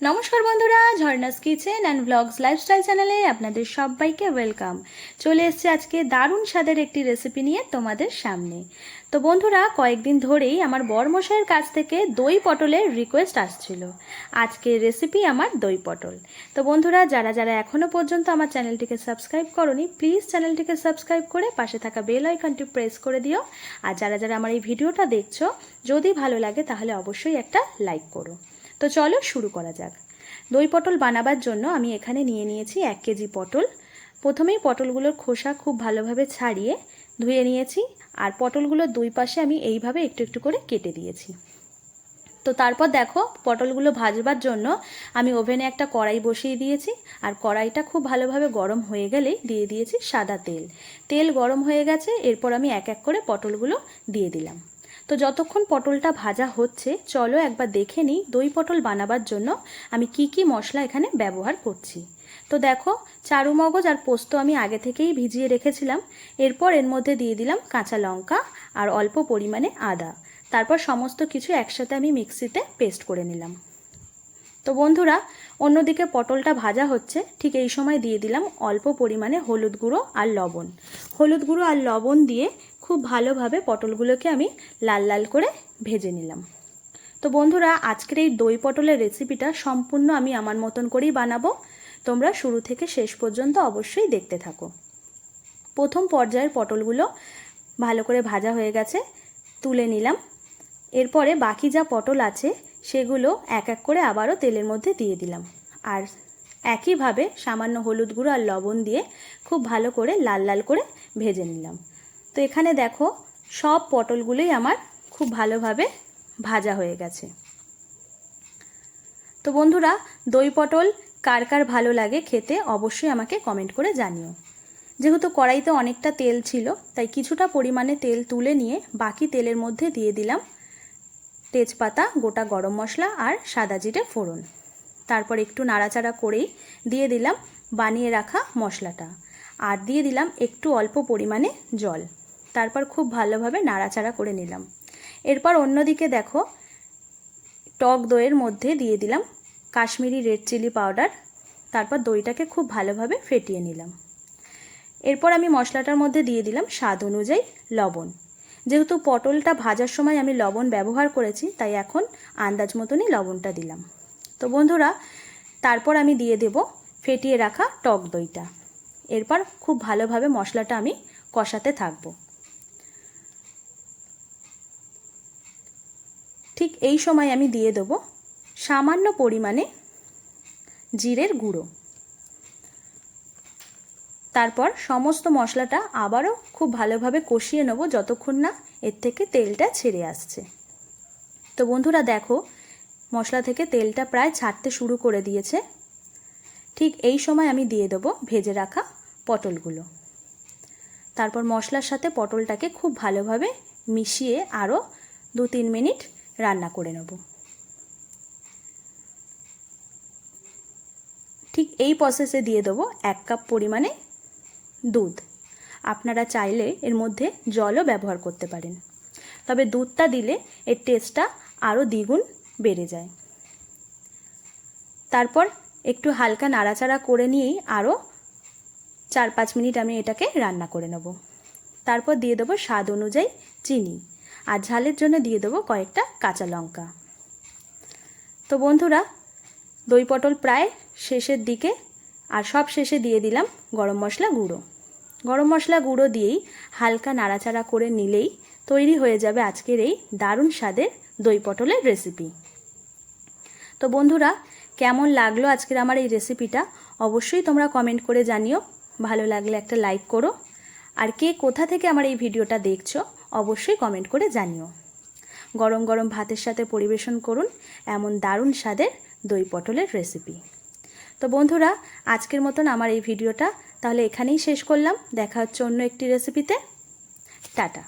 নমস্কার বন্ধুরা, Jharna's kitchen and blogs lifestyle চ্যানেলে আপনাদের সবাইকে ওয়েলকাম চলে এসছে আজকে দারুণ স্বাদের একটি রেসিপি নিয়ে তোমাদের সামনে। তো বন্ধুরা, কয়েকদিন ধরেই আমার বরমশাইয়ের কাছ থেকে দই পটলের রিকোয়েস্ট আসছিল। আজকের রেসিপি আমার দই পটল। তো বন্ধুরা, যারা যারা এখনও পর্যন্ত আমার চ্যানেলটিকে সাবস্ক্রাইব করনি প্লিজ চ্যানেলটিকে সাবস্ক্রাইব করে পাশে থাকা বেল আইকনটি প্রেস করে দিও। আর যারা যারা আমার এই ভিডিওটা দেখছ, যদি ভালো লাগে তাহলে অবশ্যই একটা লাইক করো। তো চলো শুরু করা যাক। দই পটল বানাবার জন্য আমি এখানে নিয়ে নিয়েছি এক কেজি পটল। প্রথমেই পটলগুলোর খোসা খুব ভালোভাবে ছাড়িয়ে ধুয়ে নিয়েছি আর পটলগুলোর দুই পাশে আমি এইভাবে একটু একটু করে কেটে দিয়েছি। তো তারপর দেখো পটলগুলো ভাজবার জন্য আমি ওভেনে একটা কড়াই বসিয়ে দিয়েছি আর কড়াইটা খুব ভালোভাবে গরম হয়ে গেলেই দিয়ে দিয়েছি সাদা তেল। তেল গরম হয়ে গেছে, এরপর আমি এক এক করে পটলগুলো দিয়ে দিলাম। তো যতক্ষণ পটলটা ভাজা হচ্ছে, চলো একবার দেখে নিই দই পটল বানাবার জন্য আমি কি কি মশলা এখানে ব্যবহার করছি। তো দেখো চারুমগজ আর পোস্ত আমি আগে থেকেই ভিজিয়ে রেখেছিলাম। এরপর এর মধ্যে দিয়ে দিলাম কাঁচা লঙ্কা আর অল্প পরিমাণে আদা। তারপর সমস্ত কিছু একসাথে আমি মিক্সিতে পেস্ট করে নিলাম। তো বন্ধুরা, অন্যদিকে পটলটা ভাজা হচ্ছে, ঠিক এই সময় দিয়ে দিলাম অল্প পরিমাণে হলুদ গুঁড়ো আর লবণ। হলুদ গুঁড়ো আর লবণ দিয়ে খুব ভালোভাবে পটলগুলোকে আমি লাল লাল করে ভেজে নিলাম। তো বন্ধুরা, আজকের এই দই পটলের রেসিপিটা সম্পূর্ণ আমি আমার মতন করেই বানাবো। তোমরা শুরু থেকে শেষ পর্যন্ত অবশ্যই দেখতে থাকো। প্রথম পর্যায়ের পটলগুলো ভালো করে ভাজা হয়ে গেছে, তুলে নিলাম। এরপরে বাকি যা পটল আছে সেগুলো এক এক করে আবারও তেলের মধ্যে দিয়ে দিলাম। আর একইভাবে সামান্য হলুদ গুঁড়ো আর লবণ দিয়ে খুব ভালো করে লাল লাল করে ভেজে নিলাম। তো এখানে দেখো সব পটলগুলোই আমার খুব ভালোভাবে ভাজা হয়ে গেছে। তো বন্ধুরা, দই পটল কার কার ভালো লাগে খেতে অবশ্যই আমাকে কমেন্ট করে জানিও। যেহেতু কড়াইতে অনেকটা তেল ছিল, তাই কিছুটা পরিমাণে তেল তুলে নিয়ে বাকি তেলের মধ্যে দিয়ে দিলাম। তেজপাতা, গোটা গরম মশলা আর সাদা জিরে ফোড়ন। তারপর একটু নাড়াচাড়া করেই দিয়ে দিলাম বানিয়ে রাখা মশলাটা। আর দিয়ে দিলাম একটু অল্প পরিমাণে জল। তারপর খুব ভালোভাবে নাড়াচাড়া করে নিলাম। এরপর অন্যদিকে দেখো, টক দইয়ের মধ্যে দিয়ে দিলাম কাশ্মীরি রেড চিলি পাউডার। তারপর দইটাকে খুব ভালোভাবে ফেটিয়ে নিলাম। এরপর আমি মশলাটার মধ্যে দিয়ে দিলাম স্বাদ অনুযায়ী লবণ। যেহেতু পটলটা ভাজার সময় আমি লবণ ব্যবহার করেছি, তাই এখন আন্দাজ মতনই লবণটা দিলাম। তো বন্ধুরা, তারপর আমি দিয়ে দেব ফেটিয়ে রাখা টক দইটা। এরপর খুব ভালোভাবে মশলাটা আমি কষাতে থাকব। ঠিক এই সময় আমি দিয়ে দেব সামান্য পরিমাণে জিরের গুঁড়ো। তারপর সমস্ত মশলাটা আবারও খুব ভালোভাবে কষিয়ে নেব যতক্ষণ না এর থেকে তেলটা ছেড়ে আসছে। তো বন্ধুরা দেখো, মশলা থেকে তেলটা প্রায় ছাড়তে শুরু করে দিয়েছে। ঠিক এই সময় আমি দিয়ে দেবো ভেজে রাখা পটলগুলো। তারপর মশলার সাথে পটলটাকে খুব ভালোভাবে মিশিয়ে আরও দু তিন মিনিট রান্না করে নেব। ঠিক এই প্রসেসে দিয়ে দেবো এক কাপ পরিমাণে দুধ। আপনারা চাইলে এর মধ্যে জলও ব্যবহার করতে পারেন। তবে দুধটা দিলে এর টেস্টটা আরও দ্বিগুণ বেড়ে যায়। তারপর একটু হালকা নাড়াচাড়া করে নিয়েই আরও চার পাঁচ মিনিট আমি এটাকে রান্না করে নেব। তারপর দিয়ে দেবো স্বাদ অনুযায়ী চিনি আর ঝালের জন্য দিয়ে দেবো কয়েকটা কাঁচা লঙ্কা। তো বন্ধুরা, দই পটল প্রায় শেষের দিকে আর সব শেষে দিয়ে দিলাম গরম মশলা গুঁড়ো। গরম মশলা গুঁড়ো দিয়েই হালকা নাড়াচাড়া করে নিলেই তৈরি হয়ে যাবে আজকের এই দারুণ স্বাদের দই পটলের রেসিপি তো বন্ধুরা, কেমন লাগল আজকের আমার এই রেসিপিটা অবশ্যই তোমরা কমেন্ট করে জানিও। ভালো লাগলে একটা লাইক করো। আর কে কোথা থেকে আমার এই ভিডিওটা দেখছ, অবশ্যই কমেন্ট করে জানিও। গরম গরম ভাতের সাথে পরিবেশন করুন এমন দারুণ স্বাদের দই পটলের রেসিপি তো বন্ধুরা, আজকের মতন আমার এই ভিডিওটা তাহলে এখানেই শেষ করলাম। দেখা হচ্ছে অন্য একটি রেসিপিতে টাটা।